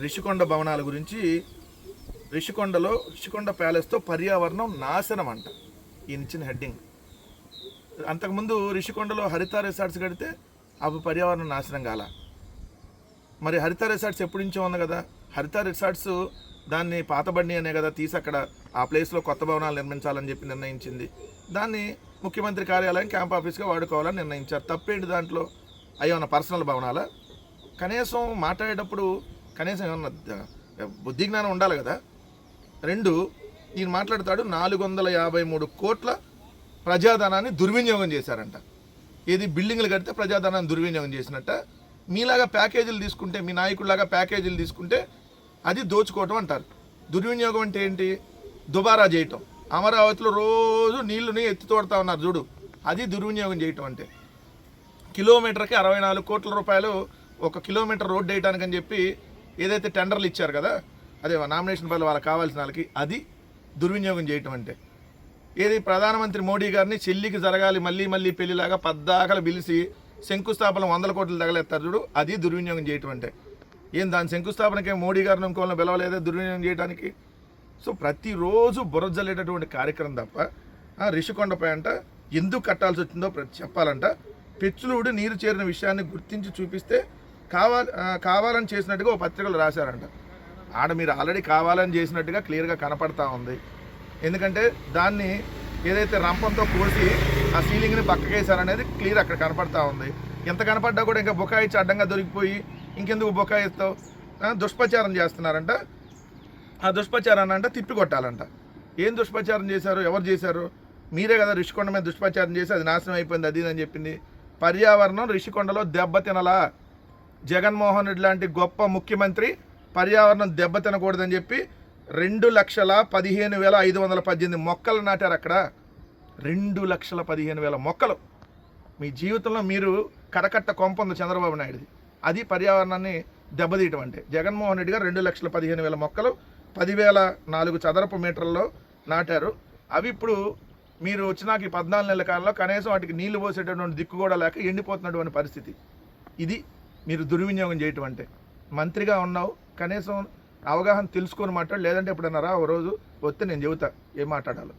రిషికొండ భవనాల గురించి రిషికొండలో రిషికొండ ప్యాలెస్తో పర్యావరణం నాశనం అంట ఈయన ఇచ్చిన హెడ్డింగ్. అంతకుముందు రిషికొండలో హరిత రిసార్ట్స్ కడితే అవి పర్యావరణం నాశనం కాల. మరి హరిత రిసార్ట్స్ ఎప్పటి నుంచో ఉంది కదా? హరిత రిసార్ట్స్ దాన్ని పాతబండి అనే కదా తీసి అక్కడ ఆ ప్లేస్లో కొత్త భవనాలు నిర్మించాలని చెప్పి నిర్ణయించింది. దాన్ని ముఖ్యమంత్రి కార్యాలయం క్యాంప్ ఆఫీస్గా వాడుకోవాలని నిర్ణయించారు. తప్పేంటి దాంట్లో? అయ్యో పర్సనల్ భవనాలా? కనీసం మాట్లాడేటప్పుడు కనీసం ఏమన్నా బుద్ధి జ్ఞానం ఉండాలి కదా. రెండు ఈయన మాట్లాడతాడు నాలుగు వందల యాభై మూడు కోట్ల ప్రజాధనాన్ని దుర్వినియోగం చేశారంట. ఏది బిల్డింగ్లు కడితే ప్రజాధనాన్ని దుర్వినియోగం చేసినట్ట. మీలాగా ప్యాకేజీలు తీసుకుంటే మీ నాయకుల్లాగా ప్యాకేజీలు తీసుకుంటే అది దోచుకోవటం అంటారు. దుర్వినియోగం అంటే ఏంటి? దుబారా చేయటం. అమరావతిలో రోజు నీళ్ళుని ఎత్తి తోడుతా ఉన్నారు చూడు. అది దుర్వినియోగం చేయటం అంటే. కిలోమీటర్కి అరవై నాలుగు కోట్ల రూపాయలు ఒక కిలోమీటర్ రోడ్డు వేయటానికని చెప్పి ఏదైతే టెండర్లు ఇచ్చారు కదా అదే నామినేషన్ పనులు వాళ్ళకి కావాల్సిన వాళ్ళకి అది దుర్వినియోగం చేయటం అంటే. ఏది ప్రధానమంత్రి మోడీ గారిని చెల్లికి జరగాలి మళ్ళీ మళ్ళీ పెళ్ళిలాగా పద్దాకలు పిలిచి శంకుస్థాపన వందల కోట్లు తగలేస్తారు చూడు అది దుర్వినియోగం చేయటం అంటే. ఏం దాని శంకుస్థాపనకే మోడీ గారిని ఇంకోళ్ళని పిలవలేదే దుర్వినియోగం చేయడానికి సో ప్రతిరోజు బురజల్లేటటువంటి కార్యక్రమం తప్ప ఆ రిషికొండపై అంట ఎందుకు కట్టాల్సి వచ్చిందో చెప్పాలంట. పెచ్చులుడు నీరు చేరిన విషయాన్ని గుర్తించి చూపిస్తే కావాలి కావాలని చేసినట్టుగా ఓ పత్రికలు రాశారంట. ఆడ మీరు ఆల్రెడీ కావాలని చేసినట్టుగా క్లియర్గా కనపడతా ఉంది. ఎందుకంటే దాన్ని ఏదైతే రంపంతో కోసి ఆ సీలింగ్ని పక్కకేసారనేది క్లియర్ అక్కడ కనపడతా ఉంది. ఎంత కనపడ్డా కూడా ఇంకా బొకాయిచ్చి అడ్డంగా దొరికిపోయి ఇంకెందుకు బొకాయిస్తావు ఆ, దుష్ప్రచారం చేస్తున్నారంట. ఆ దుష్ప్రచారాన్ని అంట తిప్పి కొట్టాలంట ఏం దుష్ప్రచారం చేశారు? ఎవరు చేశారు? మీరే కదా రిషికొండ మీద దుష్ప్రచారం చేసి అది నాశనం అయిపోయింది అది అని చెప్పింది. పర్యావరణం రిషికొండలో దెబ్బతినలా జగన్మోహన్ రెడ్డి లాంటి గొప్ప ముఖ్యమంత్రి పర్యావరణం దెబ్బతినకూడదని చెప్పి రెండు లక్షల పదిహేను వేల ఐదు వందల పద్దెనిమిది మొక్కలు నాటారు అక్కడ. రెండు లక్షల పదిహేను వేల మొక్కలు. మీ జీవితంలో మీరు కడకట్ట కొంప ఉంది చంద్రబాబు నాయుడుది. అది పర్యావరణాన్ని దెబ్బతీయటం అంటే. జగన్మోహన్ రెడ్డి గారు రెండు లక్షల పదిహేను వేల మొక్కలు పదివేల నాలుగు చదరపు మీటర్లలో నాటారు. అవి ఇప్పుడు మీరు వచ్చినాక ఈ పద్నాలుగు నెలల కాలంలో కనీసం వాటికి నీళ్ళు పోసేటటువంటి దిక్కు కూడా లేక ఎండిపోతున్నటువంటి పరిస్థితి. ఇది మీరు దుర్వినియోగం చేయటం అంటే. మంత్రిగా ఉన్నావు కనీసం అవగాహన తెలుసుకొని మాట్లాడు లేదంటే ఎప్పుడన్నారా ఒక రోజు వస్తే నేను చెబుతా ఏం మాట్లాడాలో.